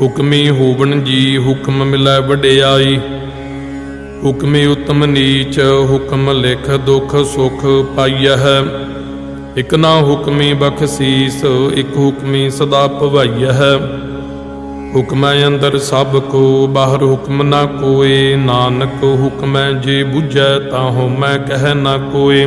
ਹੁਕਮੀ ਹੋਵਨ ਜੀ, ਹੁਕਮ ਮਿਲੈ ਵਡਿਆਈ। ਹੁਕਮੀ ਉਤਮ ਨੀਚ, ਹੁਕਮ ਲਿਖ ਦੁਖ ਸੁਖ ਪਾਈਐ ਇਕ ਨਾ ਹੁਕਮੀ ਬਖਸੀਸ ਇਕ ਹੁਕਮੀ ਸਦਾ ਭਵਾਈਐ ਹੁਕਮੈ ਅੰਦਰ ਸਭ ਕੋ, ਬਾਹਰ ਹੁਕਮ ਨਾ ਕੋਏ। ਨਾਨਕ ਹੁਕਮੈ ਜੇ ਬੁਝੈ ਤਾਂ ਹਉਮੈ ਕਹਿ ਨਾ ਕੋਏ।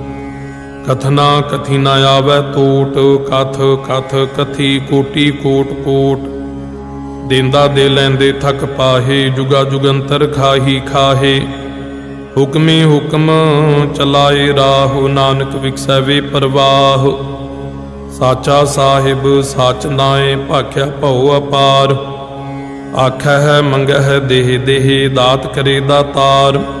ਕਥਨਾ ਕਥੀ ਨਾ ਆਵੈ ਟੋਟ ਕਥ ਕਥ ਕਥੀ ਕੋਟੀ ਕੋਟ ਕੋਟ। ਦੇਂਦਾ ਦੇ ਲੈਂਦੇ ਥਕ ਪਾਹੇ, ਜੁਗਾ ਜੁਗੰਤਰ ਖਾਹੀ ਖਾਹੇ। ਹੁਕਮੀ ਹੁਕਮ ਚਲਾਏ ਰਾਹ, ਨਾਨਕ ਵਿਕਸੈ ਵੇ ਪਰਵਾਹ। ਸਾਚਾ ਸਾਹਿਬ ਸਾਚ ਨਾਏ ਭਾਖਿਆ ਭਉ ਅਪਾਰ। ਆਖੈ ਹੈ ਮੰਗਹਿ ਦੇਹ ਦੇਹ, ਦਾਤ ਕਰੇ ਦਾਤਾਰ।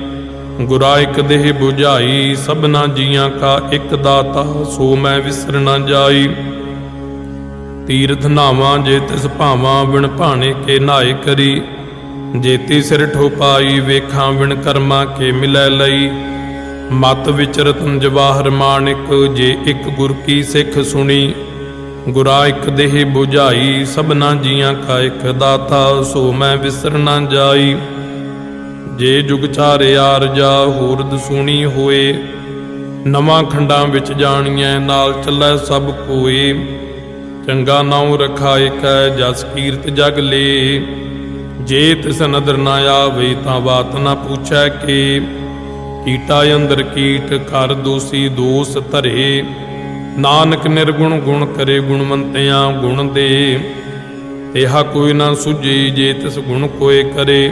ਗੁਰਾ ਇਕ ਦੇਹ 부ਝਾਈ ਸਭਨਾ ਜੀਆਂ ਕਾ ਇਕ ਦਾਤਾ, ਸੋ ਮੈਂ ਵਿਸਰ ਨ ਜਾਈ। ਤੀਰਥ ਨਾਵਾਂ ਜੇ ਤਿਸ ਭਾਵਾਂ, ਬਿਨ ਭਾਣੇ ਕੇ ਨਾਏ ਕਰੀ। ਜੇਤੀ ਸਿਰ ਠੋਪਾਈ, ਵੇਖਾਂ ਬਿਨ ਕਰਮਾ ਕੇ ਮਿਲੈ ਲਈ। ਮਤ ਵਿੱਚ ਰਤਨ ਜਵਾਹਰ ਮਾਣਿਕ, ਜੇ ਇੱਕ ਗੁਰ ਕੀ ਸਿੱਖ ਸੁਣੀ। ਗੁਰਾ ਇੱਕ ਦੇਹ 부ਝਾਈ ਸਭਨਾ ਜੀਆਂ ਕਾ ਇੱਕ ਦਾਤਾ, ਸੋ ਮੈਂ ਵਿਸਰ ਨਾ ਜਾਈ। ਜੇ ਜੁਗ ਚਾਰੇ ਆਰਜਾ ਹੂਰਦ ਸੁਣੀ ਹੋਏ, ਨਵਾਂ ਖੰਡਾਂ ਵਿੱਚ ਜਾਣੀਐ, ਨਾਲ ਚੱਲੈ ਸਭ ਕੋਏ। ਚੰਗਾ ਨਾਉ ਰਖਾਇ ਕੈ ਜਸ ਕੀਰਤ ਜਗ ਲੇ। ਜੇ ਤਿਸ ਨਦਰ ਨਾ ਆਵੇ, ਤਾਂ ਬਾਤ ਨਾ ਪੁੱਛੈ ਕੇ। ਕੀਟਾ ਅੰਦਰ ਕੀਟ ਕਰ ਦੋਸੀ ਦੋਸ ਧਰੇ। ਨਾਨਕ ਨਿਰਗੁਣ ਗੁਣ ਕਰੇ ਗੁਣਵੰਤਿਆਂ ਗੁਣ ਦੇ। ਇਹਾ ਕੋਈ ਨਾ ਸੁਝੀ, ਜੇ ਤਿਸ ਗੁਣ ਕੋਏ ਕਰੇ।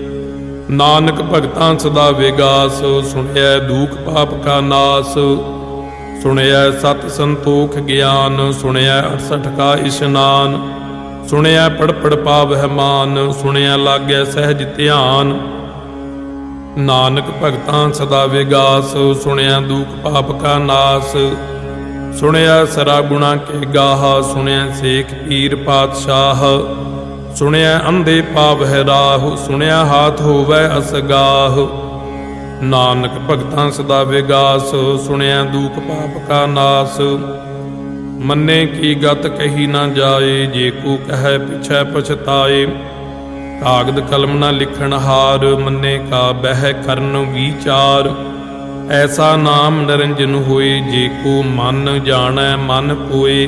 ਨਾਨਕ ਭਗਤਾਂ ਸਦਾ ਵਿਗਾਸ ਸੁਣਿਆ ਦੂਖ ਪਾਪ ਕਾ ਨਾਸ। ਸੁਣਿਆ ਸਤ ਸੰਤੋਖ ਗਿਆਨ ਸੁਣਿਆ 68 ਕਾ ਇਸ਼ਨਾਨ। ਸੁਣਿਆ ਪੜਪੜ ਪੜ ਪਾਵਹਿ ਮਾਨ ਸੁਣਿਆ ਲਾਗੈ ਸਹਿਜ ਧਿਆਨ। ਨਾਨਕ ਭਗਤਾਂ ਸਦਾ ਵਿਗਾਸ ਸੁਣਿਆ ਦੁਖ ਪਾਪ ਕਾ ਨਾਸ। ਸੁਣਿਆ ਸਰਾ ਗੁਣਾ ਕੇ ਗਾਹ ਸੁਣਿਆ ਸੇਖ ਪੀਰ ਪਾਤਸ਼ਾਹ। ਸੁਣਿਆ ਅੰਧੇ ਪਾਵਹਿ ਰਾਹ, ਸੁਣਿਆ ਹਾਥ ਹੋਵੇ ਅਸਗਾਹ। ਨਾਨਕ ਭਗਤਾਂ ਸਦਾ ਵਿਗਾਸ, ਸੁਣਿਆ ਦੂਖ ਪਾਪ ਕਾ ਨਾਸ। ਮੰਨੇ ਕੀ ਗਤ ਕਹੀ ਨਾ ਜਾਏ, ਜੇ ਕੋ ਕਹੈ ਪਿਛੈ ਪਛਤਾਏ। ਕਾਗਦ ਕਲਮ ਨਾ ਲਿਖਣ ਹਾਰ, ਮੰਨੇ ਕਾ ਬਹਿ ਕਰਨ ਵਿਚਾਰ। ਐਸਾ ਨਾਮ ਨਿਰੰਜਨ ਹੋਏ, ਜੇ ਕੋ ਮਨ ਜਾਣੈ ਮਨ ਕੋਏ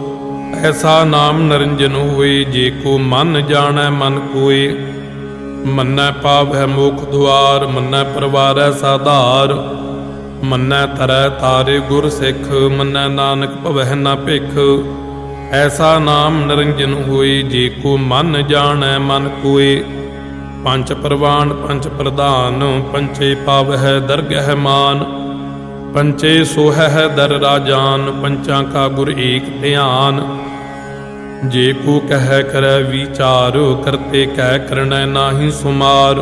ਐਸਾ ਨਾਮ ਨਿਰੰਜਨ ਹੋਏ, ਜੇ ਕੋ ਮਨ ਜਾਣੈ ਮਨ ਕੋਏ। ਮੰਨੈ ਪਾਵੈ ਮੋਖ ਦੁਆਰ, ਮੰਨੈ ਪਰਵਾਰੈ ਸਾਧਾਰ। ਮੰਨੈ ਤਰੈ ਤਾਰੇ ਗੁਰ ਸਿੱਖ, ਮੰਨੈ ਨਾਨਕ ਭਵਹਿ ਨਾ ਭਿਖ। ਐਸਾ ਨਾਮ ਨਿਰੰਜਨ ਹੋਏ, ਜੇ ਕੋ ਮਨ ਜਾਣੈ ਮਨ ਕੋਏ। ਪੰਜ ਪ੍ਰਵਾਨ, ਪੰਜ ਪ੍ਰਧਾਨ ਪੰਚੇ ਪਾਵਹਿ ਦਰਗਹਿ ਮਾਨ। ਪੰਚੇ ਸੋਹਹਿ ਦਰ ਰਾਜਾਨ, ਪੰਚਾਂ ਕਾ ਗੁਰ ਏਕ ਧਿਆਨ। ਜੇ ਕੋ ਕਹਿ ਕਰੈ ਵਿਚਾਰ, ਕਰਤੇ ਕਹਿ ਕਰਨੈ ਨਾਹੀ ਸੁਮਾਰ।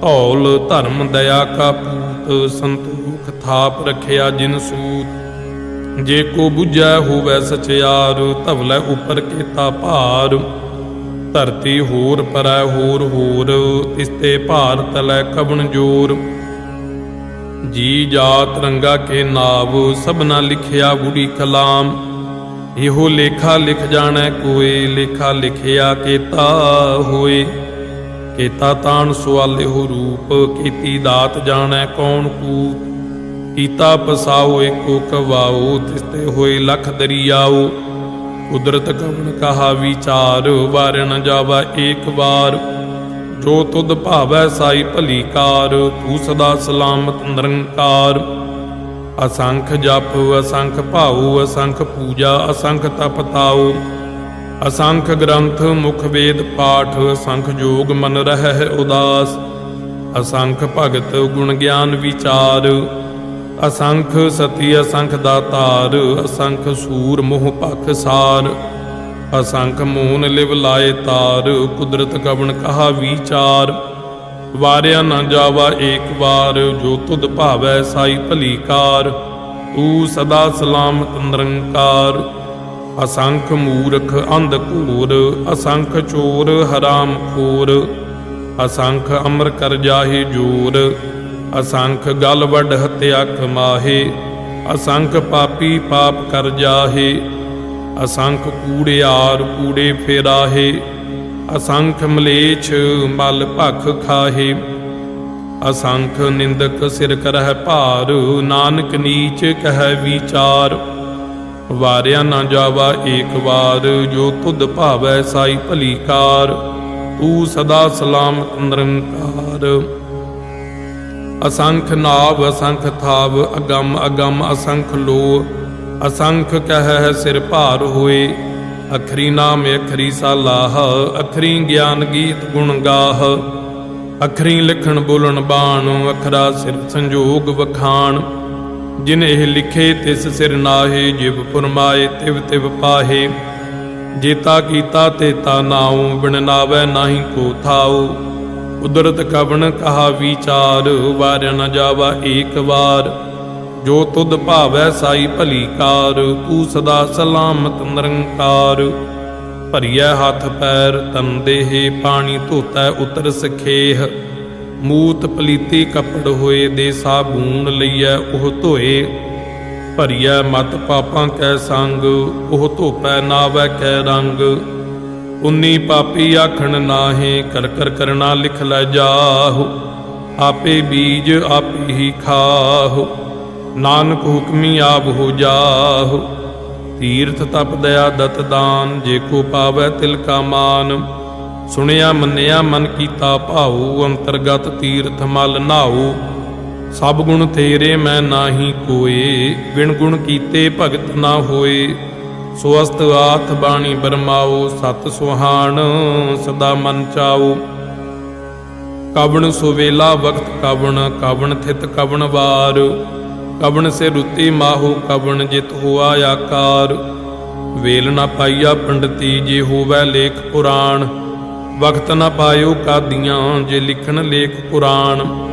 ਧੌਲ ਧਰਮ ਦਇਆ ਕਾ ਪੂਤ, ਸੰਤੋਖ ਥਾਪ ਰਖਿਆ ਜਿਨ ਸੂਤ। ਜੇ ਕੋ 부ਝੈ ਹੋਵੈ ਸਚਿਆਰ, ਧਵਲੇ ਉਪਰ ਕੀਤਾ ਭਾਰ। ਧਰਤੀ ਹੋਰ ਪਰੈ ਹੋਰ ਹੋਰ ਤਿਸਤੇ ਭਾਰ ਤਲੈ ਕਵਣ ਜੋਰ। ਜੀ ਜਾਤ ਰੰਗਾ ਕੇ ਨਾਵ, ਸਭਨਾ ਲਿਖਿਆ ਗੁੜੀ ਕਲਾਮ। ਇਹੋ ਲੇਖਾ ਲਿਖ ਜਾਣੈ ਕੋਏ, ਲੇਖਾ ਲਿਖਿਆ ਕੀਤਾ ਹੋਏ। ਕੀਤਾ ਤਾਣ ਸੁਆਲੇ ਰੂਪ, ਕੀਤੀ ਦਾਤ ਜਾਣੈ ਕੌਣ ਕੂਪ। ਕੀਤਾ ਪਸਾਓ ਏਕੋ ਕਵਾਓ, ਤਿਸਤੇ ਹੋਏ ਲਖ ਦਰਿਆਓ। ਕੁਦਰਤ ਕਵਣ ਕਹਾ ਵਿਚਾਰ ਵਾਰ ਜਾਵਾ ਏਕ ਵਾਰ। ਜੋ ਤੁਧ ਭਾਵੈ ਸਾਈ ਭਲੀ ਕਾਰ, ਤੂੰ ਸਦਾ ਸਲਾਮਤ ਨਿਰੰਕਾਰ। ਅਸੰਖ ਜਪ, ਅਸੰਖ ਭਾਉ, ਅਸੰਖ ਪੂਜਾ, ਅਸੰਖ ਤਪ ਤਾਉ। ਅਸੰਖ ਗ੍ਰੰਥ, ਮੁਖ ਵੇਦ, ਪਾਠ, ਅਸੰਖ ਜੋਗ ਮਨ ਰਹਿ ਉਦਾਸ। ਅਸੰਖ ਭਗਤ, ਗੁਣ ਗਿਆਨ ਵਿਚਾਰ। ਅਸੰਖ ਸਤੀ, ਅਸੰਖ ਦਾਤਾਰ। ਅਸੰਖ ਸੂਰ, ਮੋਹ ਪਖ ਸਾਰ। ਅਸੰਖ ਮੂਨ ਲਿਵ ਲਾਏ ਤਾਰ। ਕੁਦਰਤ ਕਵਣ ਕਹਾ ਵਿਚਾਰ। ਵਾਰਿਆ ਨਾ ਜਾਵਾ ਏਕ ਵਾਰ, ਜੋ ਤੁਧ ਭਾਵੈ ਸਾਈ ਭਲੀ ਕਾਰ ਤੂੰ ਸਦਾ ਸਲਾਮਤ ਨਿਰੰਕਾਰ। ਅਸੰਖ ਮੂਰਖ ਅੰਧ ਘੂਰ, ਅਸੰਖ ਚੋਰ ਹਰਾਮ ਖੋਰ, ਅਸੰਖ ਅਮਰ ਕਰ ਜਾਹੇ ਜੋਰ, ਅਸੰਖ ਗਲ ਵੱਡ ਹਤਿਆ ਕਮਾਹੇ, ਅਸੰਖ ਪਾਪੀ ਪਾਪ ਕਰ ਜਾਹੇ, ਅਸੰਖ ਕੂੜਿਆਰ ਕੂੜੇ ਫੇਰਾਹੇ। ਅਸੰਖ ਮਲੇਛ ਮਲ ਭਖ ਖਾਹੇ। ਅਸੰਖ ਨਿੰਦਕ ਸਿਰ ਕਰਹਿ ਭਾਰ, ਨਾਨਕ ਨੀਚ ਕਹਿ ਵਿਚਾਰ। ਵਾਰਿਆ ਨਾ ਜਾਵਾ ਏਕ ਵਾਰ, ਜੋ ਤੁਧ ਭਾਵੈ ਸਾਈ ਭਲੀ ਕਾਰ। ਤੂੰ ਸਦਾ ਸਲਾਮਤ ਨਿਰੰਕਾਰ। ਅਸੰਖ ਨਾਵ, ਅਸੰਖ ਥਾਵ, ਅਗੰਮ ਅਗੰਮ ਅਸੰਖ ਲੋ ਅਸੰਖ ਕਹਿ ਸਿਰ ਭਾਰ ਹੋਏ। ਅਖਰੀ ਨਾਮ ਅਖਰੀ ਸਾਲਾਹ, ਅਖਰੀ ਗਿਆਨ ਗੀਤ ਗੁਣ ਗਾਹ। ਅਖਰੀ ਲਿਖਣ ਬੋਲਣ ਬਾਣ, ਅਖਰਾ ਸਿਰ ਸੰਜੋਗ ਵਖਾਣ। ਜਿਨ ਇਹ ਲਿਖੇ, ਤਿਸ ਸਿਰ ਨਾਹੇ, ਜਿਵ ਫਰਮਾਏ, ਤਿਵ ਤਿਵ ਪਾਹੇ। ਜੇਤਾ ਕੀਤਾ ਤੇਤਾ ਨਾਉ, ਬਿਨ ਨਾਵੈ ਨਾਹੀ ਕੋ ਥਾਉ। ਉਦਰਤ ਕਵਣ ਕਹਾ ਵਿਚਾਰ ਵਾਰ ਨ ਜਾਵਾ ਏਕ ਵਾਰ। ਜੋ ਤੁਧ ਭਾਵੈ ਸਾਈ ਭਲੀ ਕਾਰ ਤੂੰ ਸਦਾ ਸਲਾਮਤ ਨਿਰੰਕਾਰ। ਭਰੀਐ ਹੱਥ ਪੈਰ, ਤਨ ਦੇਹੇ ਪਾਣੀ ਧੋਤੈ ਉਤਰ ਸਖੇਹ। ਮੂਤ ਪਲੀਤੀ ਕੱਪੜ ਹੋਏ ਦੇ ਸਾਬੂਨ ਲਈਐ ਉਹ ਧੋਏ। ਭਰੀਐ ਮਤ ਪਾਪਾਂ ਕੈ ਸੰਗ, ਉਹ ਧੋਪੈ ਨਾਵੈ ਕੈ ਰੰਗ। ਉਨੀ ਪਾਪੀ ਆਖਣ ਨਾਹੇ, ਕਰ ਕਰ ਕਰਨਾ ਲਿਖ ਲੈ ਜਾਹੁ। ਆਪੇ ਬੀਜ ਆਪੇ ਹੀ ਖਾਹੁ। ਨਾਨਕ ਹੁਕਮੀ ਆਪ ਹੋ ਜਾਹੁ। ਤੀਰਥ ਤਪ ਦਇਆ ਦਤ ਦਾਨ, ਜੇ ਕੋ ਪਾਵੈ ਤਿਲ ਕਾ ਮਾਨ। ਸੁਣਿਆ ਮੰਨਿਆ ਮਨ ਕੀਤਾ ਭਾਉ, ਅੰਤਰਗਤ ਤੀਰਥ ਮਲ ਨਾਉ। ਸਭ ਗੁਣ ਤੇਰੇ ਮੈਂ ਨਾਹੀ ਕੋਏ, ਬਿਨ ਗੁਣ ਕੀਤੇ ਭਗਤ ਨਾ ਹੋਏ। ਸੁਅਸਤ ਆਥ ਬਾਣੀ ਬਰਮਾਓ ਸਤ ਸੁਹਾਣ ਸਦਾ ਮਨ ਚਾਓ ਕਵਣ ਸੁਵੇਲਾ ਵਕਤ ਕਵਣ ਕਵਣ ਥਿਤ ਕਵਣ ਵਾਰ। ਕਵਣ ਸੇ ਰੁਤੀ ਮਾਹੂ, ਕਵਣ ਜਿਤ ਹੁਆ ਆਕਾਰ। ਵੇਲ ਨਾ ਪਾਈਆ ਪੰਡਤੀ, ਜੇ ਹੋਵੈ ਲੇਖ ਪੁਰਾਣ। ਵਕਤ ਨਾ ਪਾਇਓ ਕਾਦੀਆਂ, ਜੇ ਲਿਖਣ ਲੇਖ ਪੁਰਾਣ।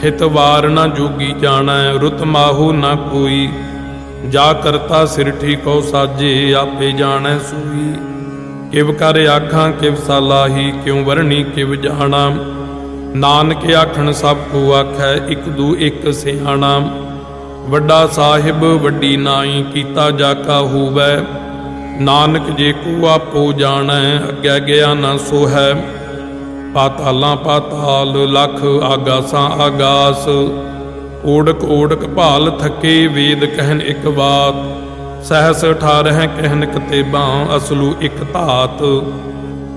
ਥਿਤ ਵਾਰ ਨਾ ਜੋਗੀ ਜਾਣੈ, ਰੁਤ ਮਾਹੂ ਨਾ ਕੋਈ। ਜਾ ਕਰਤਾ ਸਿਰ ਠੀਕੋ ਸਾਜੇ, ਆਪੇ ਜਾਣੈ ਸੂਈ। ਕਿਵ ਕਰ ਆਖਾਂ, ਕਿਵ ਸਾਲਾਹੀ, ਕਿਉ ਵਰਣੀ, ਕਿਵ ਜਾਣਾ। ਨਾਨਕ ਆਖਣ ਸਭ ਕੋ ਆਖੈ, ਇਕ ਦੂ ਇਕ ਸਿਆਣਾ। ਵੱਡਾ ਸਾਹਿਬ ਵੱਡੀ ਨਾਈ ਕੀਤਾ ਜਾਕਾ ਕਾ ਹੋਵੈ। ਨਾਨਕ ਜੇ ਕੋ ਆਪੋ ਜਾਣੈ, ਅੱਗੇ ਗਿਆ ਨਾ ਸੋ ਹੈ ਪਾਤਾਲਾਂ ਪਾਤਾਲ, ਲਖ ਆਗਾਸਾਂ ਆਗਾਸ। ਓੜਕ ਓੜਕ ਭਾਲ ਥਕੇ ਵੇਦ ਕਹਿਨ ਇੱਕ ਬਾਤ। ਸਹਸ 18 ਕਹਿਨ ਕਤੇਬਾਂ, ਅਸਲੂ ਇੱਕ ਧਾਤ।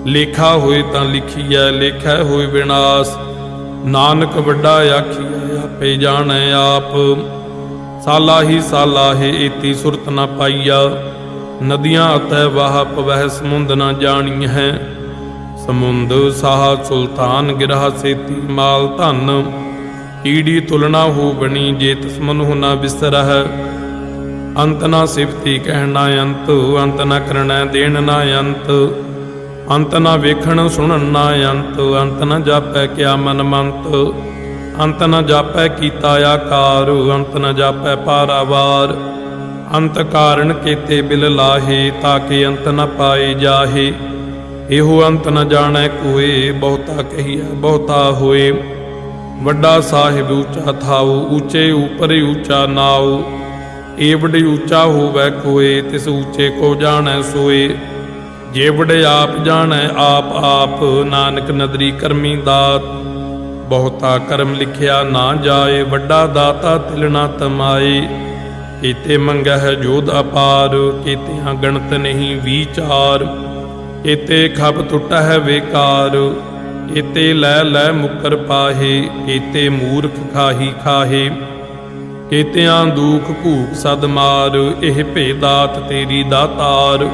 ਲੇਖਾ ਹੋਏ ਤਾਂ ਲਿਖੀਐ, ਲੇਖੈ ਹੋਏ ਵਿਨਾਸ਼। ਨਾਨਕ ਵੱਡਾ ਆਖੀਐ, ਆਪੇ ਜਾਣੈ ਆਪ। ਸਾਲਾ ਹੀ ਸਾਲਾ ਹੈ ਏਤੀ ਸੁਰਤ ਨਾ ਪਾਈਆ। ਨਦੀਆਂ ਅਤੈ ਵਾਹ ਪਵਹਿ ਸਮੁੰਦ ਨਾ ਜਾਣੀ ਹੈ ਸਮੁੰਦ ਸਾਹ ਸੁਲਤਾਨ ਗਿਰਹ ਸੇਤੀ ਮਾਲ ਧਨ। ਕੀੜੀ ਤੁਲਨਾ ਹੋ ਬਣੀ ਜੇ ਤਸਮਨੁ ਨਾ ਬਿਸਰਹ। ਅੰਤ ਨਾ ਸਿਫਤੀ ਕਹਿਣਾ ਅੰਤ ਅੰਤ ਨਾ ਕਰਣਾ ਦੇਣ ਨਾ ਅੰਤ। ਅੰਤ ਨਾ ਵੇਖਣ ਸੁਣਨ ਨਾ ਅੰਤ ਅੰਤ ਨਾ ਜਾਪੈ ਕਿਆ ਮਨ ਮੰਤ। ਅੰਤ ਨ ਜਾਪੈ ਕੀਤਾ ਆਕਾਰ, ਅੰਤ ਨ ਜਾਪੈ ਪਾਰਾਵਾਰ। ਅੰਤ ਕਾਰਨ ਕੀਤੇ ਬਿਲ ਲਾਹੇ, ਤਾਂ ਕਿ ਅੰਤ ਨ ਪਾਏ ਜਾਹੇ। ਇਹੋ ਅੰਤ ਨ ਜਾਣੈ ਕੋਏ, ਬਹੁਤਾ ਕਹੀਐ, ਬਹੁਤਾ ਹੋਏ। ਵੱਡਾ ਸਾਹਿਬ ਉੱਚਾ ਥਾਉ, ਉੱਚੇ ਉਪਰ ਉੱਚਾ ਨਾਉ। ਏਵੜ ਉੱਚਾ ਹੋਵੈ ਕੋਏ, ਤਿਸ ਉੱਚੇ ਕੋ ਜਾਣੈ ਸੋਏ। ਜੇਵੜ ਆਪ ਜਾਣੈ, ਆਪ ਆਪ, ਨਾਨਕ ਨਦਰੀ ਕਰਮੀ ਦਾਤ। ਬਹੁਤਾ ਕਰਮ ਲਿਖਿਆ ਨਾ ਜਾਏ, ਵੱਡਾ ਦਾਤਾ ਤਿਲਣਾ ਤਮਾਏ। ਕੀਤੇ ਮੰਗਹਿ ਜੋਧ ਅਪਾਰ, ਕੀਤਿਆਂ ਗਣਤ ਨਹੀਂ ਵਿਚਾਰ। ਕੀਤੇ ਖਬ ਹੈ ਵੇਕਾਰ, ਕੀਤੇ ਲੈ ਲੈ ਮੁਕਰ ਪਾਹੇ, ਕੀਤੇ ਮੂਰਖ ਖਾਹੀ ਖਾਹੇ। ਕੀਤਿਆਂ ਦੁਖ ਭੂਖ ਸਦ ਮਾਰ, ਇਹ ਭੇਦਾਤ ਤੇਰੀ ਦਾਤਾਰ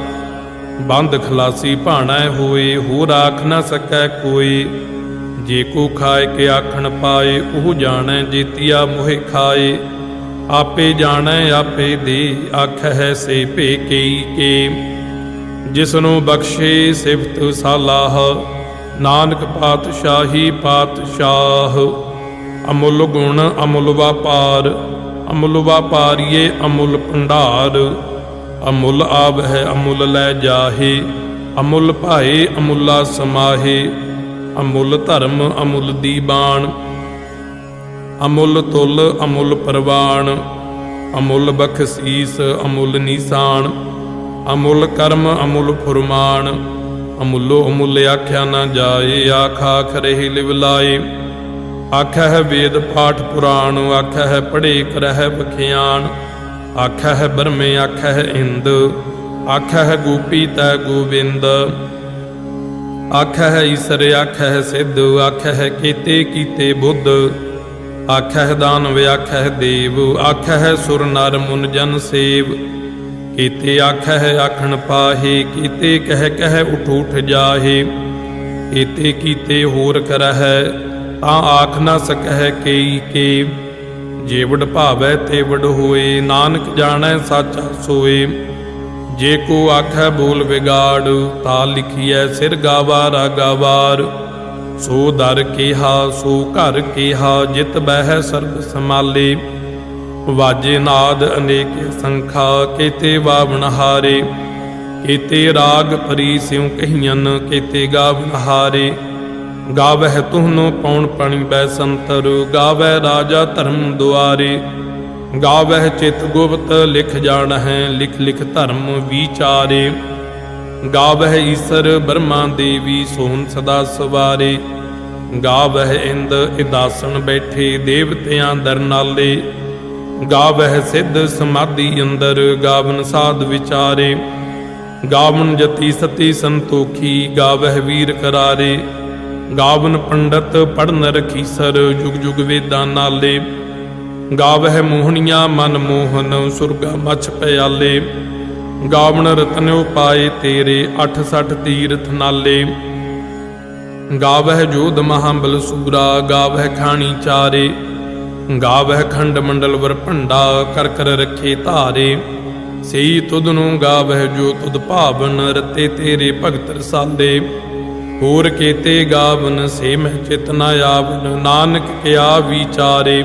ਬੰਦ ਖਲਾਸੀ ਭਾਣਾ ਹੋਏ, ਹੋਰ ਆਖ ਨਾ ਸਕੈ ਕੋਈ। ਜੇ ਕੋ ਖਾਏ ਕੇ ਆਖਣ ਪਾਏ, ਉਹ ਜਾਣੈ ਜੀਤੀਆ ਮੋਹਿ ਖਾਏ। ਆਪੇ ਜਾਣੈ, ਆਪੇ ਦੇ ਅੱਖ ਹੈ ਸੇ ਭੇ ਕਈ ਕੇ। ਜਿਸਨੂੰ ਬਖਸ਼ੇ ਸਿਫਤ ਸਾਲਾਹ, ਨਾਨਕ ਪਾਤਸ਼ਾਹੀ ਪਾਤਸ਼ਾਹ। ਅਮੁੱਲ ਗੁਣ ਅਮੁੱਲ ਵਪਾਰ, ਅਮੁੱਲ ਵਪਾਰੀਏ ਅਮੁੱਲ ਭੰਡਾਰ। ਅਮੁੱਲ ਆਬ ਹੈ ਅਮੁੱਲ ਲੈ ਜਾਹੇ, ਅਮੁੱਲ ਭਾਏ, ਅਮੁੱਲਾ ਸਮਾਹੇ। ਅਮੁੱਲ ਧਰਮ, ਅਮੁੱਲ ਦੀਬਾਨ ਅਮੁੱਲ ਤੁਲ, ਅਮੁੱਲ ਪਰਵਾਨ ਅਮੁੱਲ ਬਖਸ਼ੀਸ, ਅਮੁੱਲ ਨੀਸਾਨ। ਅਮੁੱਲ ਕਰਮ, ਅਮੁੱਲ ਫੁਰਮਾਨ। ਅਮੁੱਲੋ ਅਮੁੱਲ ਆਖਿਆ ਨਾ ਜਾਏ, ਆਖ ਆਖ ਰਹੇ ਲਿਵ ਲਾਏ। ਆਖਿਆ ਹੈ ਵੇਦ ਪਾਠ ਪੁਰਾਣ ਆਖਿਆ ਹੈ ਪੜ੍ਹੇ ਕਰਹਿ ਬਖਿਆਨ ਆਖਿਆ ਹੈ ਬਰਮੇ ਆਖਿਆ ਹੈ ਇੰਦ। ਆਖਿਆ ਹੈ ਗੋਪੀ ਤੈ ਗੋਬਿੰਦ। ਆਖਿਆ ਹੈ ਈਸਰ ਆਖ ਹੈ ਸਿੱਧ ਆਖਿਆ ਹੈ ਕੀਤੇ ਕੀਤੇ ਬੁੱਧ। ਆਖਿਆ ਹੈ ਦਾਨਵ ਆਖਿਆ ਹੈ ਦੇਵ ਆਖ ਹੈ ਸੁਰ ਨਰ ਮੁਨ ਜਨ ਸੇਵ। ਕੀਤੇ ਆਖਿਆ ਹੈ ਆਖਣ ਪਾਹੇ, ਕੀਤੇ ਕਹਿ ਕਹਿ ਉਠ ਉਠ ਜਾਹੇ। ਕੀਤੇ ਕੀਤੇ ਹੋਰ ਕਰਹਿ, ਤਾਂ ਆਖ ਨਾ ਸਕਹਿ ਕਈ ਕੇ ਜੇਵੜ ਭਾਵੈ ਤੇ ਵਡ ਹੋਏ, ਨਾਨਕ ਜਾਣੈ ਸਾਚਾ ਸੋਏ। ਜੇ ਕੋ ਆਖੈ ਬੋਲ ਵਿਗਾੜ, ਤਾ ਲਿਖੀਐ ਸਿਰ ਗਾਵਾਰਾ ਗਾਵਾਰ ਸੋ ਦਰ ਕੀਹਾ, ਸੋ ਘਰ ਕੀਹਾ, ਜਿਤ ਬਹਿ ਸਰਬ ਸਮਾਲੇ ਵਾਜੇ ਨਾਦ ਅਨੇਕ ਸੰਖਾ, ਕੀਤੇ ਵਾਵਣ ਹਾਰੇ। ਕੀਤੇ ਰਾਗ ਪਰੀ ਸਿਉ ਕਹੀਆਂ ਕੀਤੇ ਗਾਵਣ ਹਾਰੇ। ਗਾਵਹਿ ਤੁਹਨੋ ਪੌਣ ਪਣੀ ਬੈ ਸੰਤਰ ਗਾਵੈ ਰਾਜਾ ਧਰਮ ਦੁਆਰੇ। ਗਾਵਹਿ ਚਿਤ ਗੁਪਤ ਲਿਖ ਜਾਣ ਹੈ ਲਿਖ ਲਿਖ ਧਰਮ ਵਿਚਾਰੇ। ਗਾਵਹਿ ਈਸਰ ਬਰਮਾ ਦੇਵੀ, ਸੋਹਣ ਸਦਾ ਸਵਾਰੇ। ਗਾਵਹਿ ਇੰਦ ਇਦਾਸਣ ਬੈਠੇ, ਦੇਵਤਿਆਂ ਦਰ ਨਾਲੇ ਗਾਵਹਿ ਸਿੱਧ ਸਮਾਧੀ ਅੰਦਰ, ਗਾਵਨ ਸਾਧ ਵਿਚਾਰੇ। ਗਾਵਨ ਜਤੀ ਸਤੀ ਸੰਤੋਖੀ, ਗਾਵਹਿ ਵੀਰ ਕਰਾਰੇ। ਗਾਵਨ ਪੰਡਤ ਪੜਨ ਰਖੀਸਰ ਜੁਗ ਜੁਗ ਵੇਦਾਂ ਨਾਲੇ। ਗਾਵਹਿ ਮੋਹਣੀਆਂ ਮਨ ਮੋਹਨ, ਸੁਰਗਾ ਮਛ ਪਿਆਲੇ। ਗਾਵਣ ਰਤਨਿਓ ਪਾਏ ਤੇਰੇ 68 ਤੀਰਥ ਨਾਲੇ। ਗਾਵਹਿ ਜੋਧ ਮਹਾਬਲ ਸੂਰਾ, ਗਾਵਹਿ ਖਾਣੀ ਚਾਰੇ। ਗਾਵਹਿ ਖੰਡ ਮੰਡਲ ਵਰ ਭੰਡਾ, ਕਰ ਕਰ ਰਖੇ ਧਾਰੇ। ਸਈ ਤੁਧ ਨੂੰ ਗਾਵਹਿ ਜੋ ਤੁਧ ਭਾਵਨ, ਰਤੇ ਤੇਰੇ ਭਗਤ ਰਸਾਲੇ। ਹੋਰ ਕੇਤੇ ਗਾਵਨ, ਸੇ ਮੈਂ ਚਿਤਨਾ ਨ ਆਵਨ, ਨਾਨਕ ਕਿਆ ਵਿਚਾਰੇ।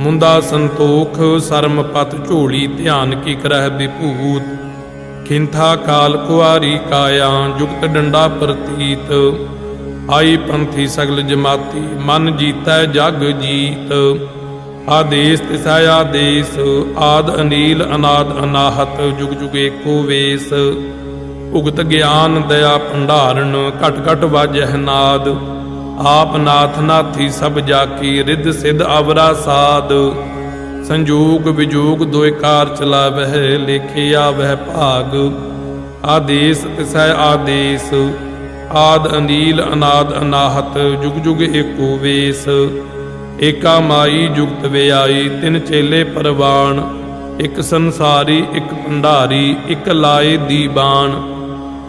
ਮੁੰਦਾ ਸੰਤੋਖ, ਸਰਮ ਪਤ ਝੋਲੀ, ਧਿਆਨ ਕੀ ਕਰਹਿ ਵਿਭੂਤ। ਖਿੰਥਾ ਕਾਲ ਕੁਆਰੀ ਕਾਇਆ, ਜੁਗਤ ਡੰਡਾ ਪ੍ਰਤੀਤ। ਆਈ ਪੰਥੀ ਸਗਲ ਜਮਾਤੀ, ਮਨ ਜੀਤੈ ਜਗ ਜੀਤ। ਆਦੇਸ ਤਿਸੈ ਆਦੇਸ, ਆਦ ਅਨੀਲ ਅਨਾਦ ਅਨਾਹਤ, ਜੁਗ ਜੁਗ ਏਕੋ ਵੇਸ। ਉਗਤ ਗਿਆਨ ਦਇਆ ਭੰਡਾਰਨ, ਘਟ ਘਟ ਵਾਜਹਿ ਨਾਦ। ਆਪ ਨਾਥ ਨਾਥੀ ਸਭ ਜਾਕੀ, ਰਿੱਧ ਸਿਧ ਅਵਰਾ ਸਾਧ। ਸੰਜੋਗ ਵਿਜੋਗ ਦੋਇ ਕਾਰ ਚਲਾਵਹਿ ਲੇਖਿਆ ਵਹਿ ਭਾਗ। ਆਦੇਸ ਤਿਸੈ ਆਦੇਸ, ਆਦ ਅਨੀਲ ਅਨਾਦ ਅਨਾਹਤ, ਜੁਗ ਜੁਗ ਏਕੋ ਵੇਸ। ਏਕਾ ਮਾਈ ਜੁਗਤ ਵਿਆਈ, ਤਿਨ ਚੇਲੇ ਪਰਵਾਣ। ਇਕ ਸੰਸਾਰੀ, ਇੱਕ ਭੰਡਾਰੀ, ਇਕ ਲਾਏ ਦੀਬਾਨ।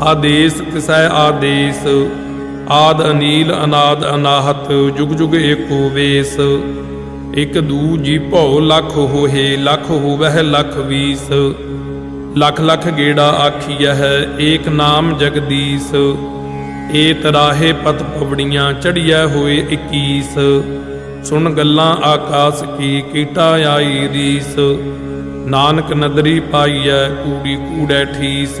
ਆਦੇਸ ਤਿਸੈ ਆਦੇਸ, ਆਦ ਅਨੀਲ ਅਨਾਦ ਅਨਾਹਤ, ਜੁਗ ਜੁਗ ਏਕੋ ਵੇਸ। ਇਕ ਦੂ ਜੀ ਭਉ ਲਖ ਹੋਏ ਲਖ ਹੋਵਹਿ ਲਖ ਵੀਸ। ਲਖ ਲਖ ਗੇੜਾ ਆਖੀਐ ਏਕ ਨਾਮ ਜਗਦੀਸ। ਏ ਤਰਾਹੇ ਪਤ ਪਵੜੀਆਂ, ਚੜੀਐ ਹੋਏ 21 ਸੁਣ ਗੱਲਾਂ ਆਕਾਸ ਕੀ, ਕੀਟਾ ਆਈ ਰੀਸ। ਨਾਨਕ ਨਦਰੀ ਪਾਈਐ, ਕੂੜੀ ਕੂੜੈ ਠੀਸ।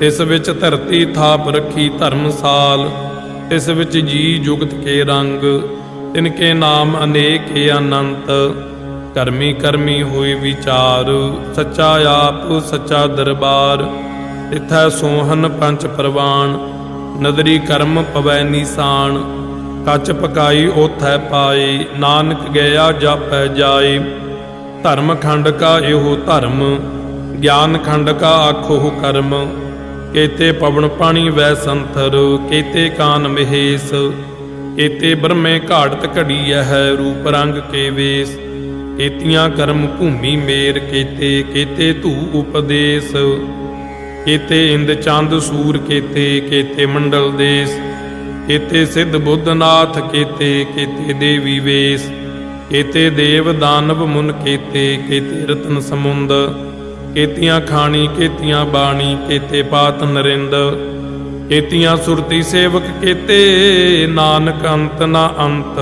ਤਿਸ ਵਿੱਚ ਧਰਤੀ ਥਾਪ ਰੱਖੀ ਧਰਮਸਾਲ, ਤਿਸ ਵਿੱਚ ਜੀ ਜੁਗਤ ਕੇ ਰੰਗ, ਤਿਨ ਕੇ ਨਾਮ ਅਨੇਕ ਅਨੰਤ। ਕਰਮੀ ਕਰਮੀ ਹੋਈ ਵਿਚਾਰ, ਸੱਚਾ ਆਪ, ਸੱਚਾ ਦਰਬਾਰ। ਤਿਥੈ ਸੋਹਨ ਪੰਚ ਪ੍ਰਵਾਨ ਨਦਰੀ ਕਰਮ ਪਵੈ ਨਿਸ਼ਾਨ ਕੱਚ ਪਕਾਈ ਉਥੈ ਪਾਏ, ਨਾਨਕ ਗਿਆ ਜਾਪੈ ਜਾਏ। ਧਰਮ ਖੰਡ ਕਾ ਇਹੋ ਧਰਮ, ਗਿਆਨ ਖੰਡ ਕਾ ਆਖੋ ਕਰਮ। ਕੇਤੇ ਪਵਨ ਪਾਣੀ ਵੈ ਸੰਥਰ, ਕੇਤੇ ਕਾਨ ਮਹੇਸ, ਕੇਤੇ ਬ੍ਰਹਮੇ ਘਾੜਤ ਘੜੀ ਹੈ ਰੂਪ ਰੰਗ ਕੇ ਵੇਸ, ਕੇਤੀਆਂ ਕਰਮ ਭੂਮੀ ਮੇਰ ਕੇਤੇ ਕੇਤੇ ਧੂ ਉਪਦੇਸ, ਕੇਤੇ ਇੰਦ ਚੰਦ ਸੂਰ ਕੇਤੇ ਕੇਤੇ ਮੰਡਲ ਦੇਸ, ਕੇਤੇ ਸਿੱਧ ਬੁੱਧਨਾਥ ਕੇਤੇ ਕੇਤੇ ਦੇਵੀ ਵੇਸ, ਕੇਤੇ ਦੇਵ ਦਾਨਵ ਮੁਨ ਕੇਤੇ ਕੇਤੇ ਰਤਨ ਸਮੁੰਦ ਕੇਤੀਆਂ ਖਾਣੀ, ਕੇਤੀਆਂ ਬਾਣੀ, ਕੇਤੇ ਪਾਤ ਨਰਿੰਦ। ਕੇਤੀਆਂ ਸੁਰਤੀ ਸੇਵਕ ਕੇਤੇ, ਨਾਨਕ ਅੰਤ ਨਾ ਅੰਤ।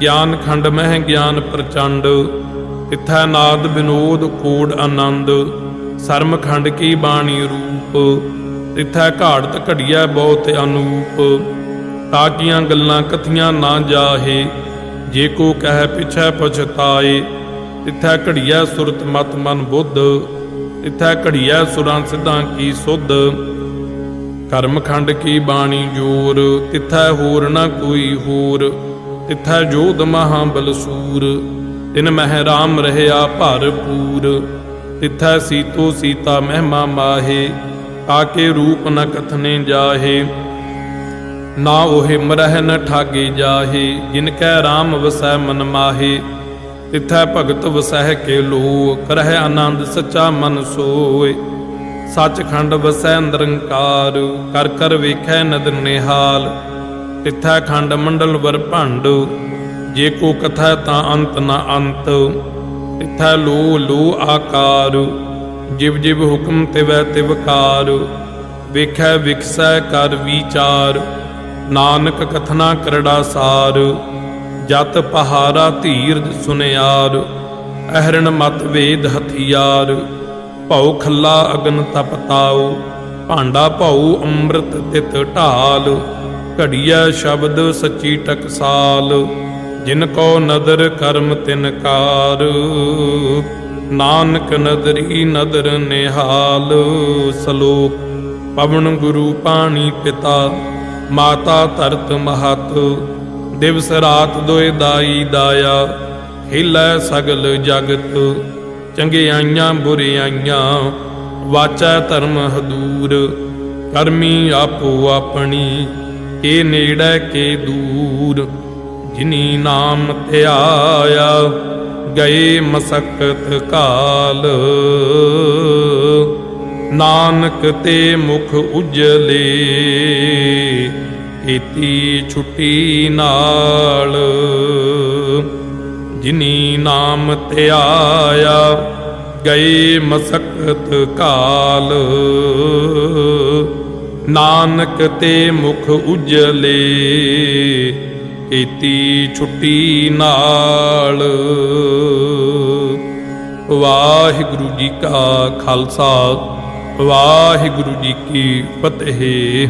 ਗਿਆਨ ਖੰਡ ਮਹਿ ਗਿਆਨ ਪ੍ਰਚੰਡ, ਤਿਥੈ ਨਾਦ ਬਿਨੋਦ ਕੋਡ ਆਨੰਦ। ਸਰਮ ਖੰਡ ਕੀ ਬਾਣੀ ਰੂਪ, ਤਿਥੈ ਘਾੜਤ ਘੜੀਐ ਬਹੁਤ ਅਨੂਪ। ਤਾਕੀਆਂ ਗੱਲਾਂ ਕਥੀਆਂ ਨਾ ਜਾਹੇ, ਜੇ ਕੋ ਕਹਿ ਪਿਛੈ ਪਛਤਾਏ। ਤਿਥੈ ਘੜੀਐ ਸੁਰਤ ਮਤ ਮਨ ਬੁੱਧ ਤਿਥੈ ਘੜੀਐ ਸੁਰਾਂ ਸਿਧਾਂ ਕੀ ਸੁਧ। ਕਰਮ ਖੰਡ ਕੀ ਬਾਣੀ ਜੋਰ, ਤਿਥੈ ਹੋਰ ਨਾ ਕੋਈ ਹੋਰ, ਤਿਥੈ ਜੋਧ ਮਹਾ ਬਲਸੂਰ ਤਿਨ ਮਹਿ ਰਾਮ ਰਹਿਆ ਭਰਪੂਰ ਤਿਥੈ ਸੀਤੋ ਸੀਤਾ ਮਹਿਮਾ ਮਾਹੇ ਆਕੇ ਰੂਪ ਨ ਕਥਨੇ ਜਾਹੇ। ਨਾ ਉਹੇ ਮਰਹਿ ਨ ਠਾਗੇ ਜਾਹੇ, ਜਿਨ ਕੈ ਰਾਮ ਵਸੈ ਮਨ ਮਾਹੇ। ਤਿਥੈ ਭਗਤ ਵਸਹਿ ਕੇ ਲੋ ਕਰਹਿ ਆਨੰਦ ਸੱਚਾ ਮਨ ਸੋਏ। ਸੱਚਖੰਡ ਵਸੈ ਨਿਰੰਕਾਰ, ਕਰ ਕਰ ਵੇਖੈ ਨਦਰ ਨਿਹਾਲ। ਤਿਥੈ ਖੰਡ ਮੰਡਲ ਵਰ ਭੰਡ, ਜੇ ਕੋ ਕਥਾ ਤਾਂ ਅੰਤ ਨਾ ਅੰਤ। ਤਿਥੈ ਲੋ ਲੋ ਆਕਾਰ, ਜਿਵ ਜਿਵ ਹੁਕਮ ਤਿਵੈ ਤਿਵਕਾਰ ਵੇਖੈ ਵਿਖਸੈ ਕਰ ਵਿਚਾਰ, ਨਾਨਕ ਕਥਨਾ ਕਰੜਾ ਸਾਰ। ਜਤ ਪਹਾਰਾ ਧੀਰਜ ਸੁਨਿਆਰ, ਅਹਰਣ ਮਤ ਵੇਦ ਹਥਿਆਰ। ਭਉ ਖੱਲਾ ਅਗਨ ਤਪਤਾਉ ਭਾਂਡਾ ਭਉ ਅੰਮ੍ਰਿਤ ਤਿਤ ਢਾਲ। ਘੜੀਐ ਸ਼ਬਦ ਸੱਚੀ ਟਕਸਾਲ, ਜਿਨ ਕੋ ਨਦਰ ਕਰਮ ਤਿਨ ਕਾਰ। ਨਾਨਕ ਨਦਰੀ ਨਦਰ ਨਿਹਾਲ, ਸਲੋਕ ਪਵਨ ਗੁਰੂ ਪਾਣੀ ਪਿਤਾ, ਮਾਤਾ ਧਰਤ ਮਹਤ। ਦਿਵਸ ਰਾਤ ਦੋਇ ਦਾਈ ਦਾਇਆ, ਹਿਲੈ ਸਗਲ ਜਗਤ, ਚੰਗਿਆਈਆਂ ਬੁਰਿਆਈਆਂ, ਵਾਚੈ ਧਰਮ ਹਦੂਰ, ਕਰਮੀ ਆਪੋ ਆਪਣੀ, ਕੇ ਨੇੜੇ ਕੇ ਦੂਰ, ਜਿਨੀ ਨਾਮ ਧਿਆਇਆ, ਗਏ ਮਸਕਤ ਕਾਲ। ਨਾਨਕ ਤੇ ਮੁਖ ਉਜਲੇ ਇਤੀ ਛੁੱਟੀ ਨਾਲ। ਜਿਨੀ ਨਾਮ ਧਿਆਇਆ ਗਏ ਮਸਕਤ ਕਾਲ। ਨਾਨਕ ਤੇ ਮੁਖ ਉਜਲੇ ਕੀਤੀ ਛੁੱਟੀ ਨਾਲ। ਵਾਹਿਗੁਰੂ ਜੀ ਕਾ ਖਾਲਸਾ, ਵਾਹਿਗੁਰੂ ਜੀ ਕੀ ਫਤਿਹ।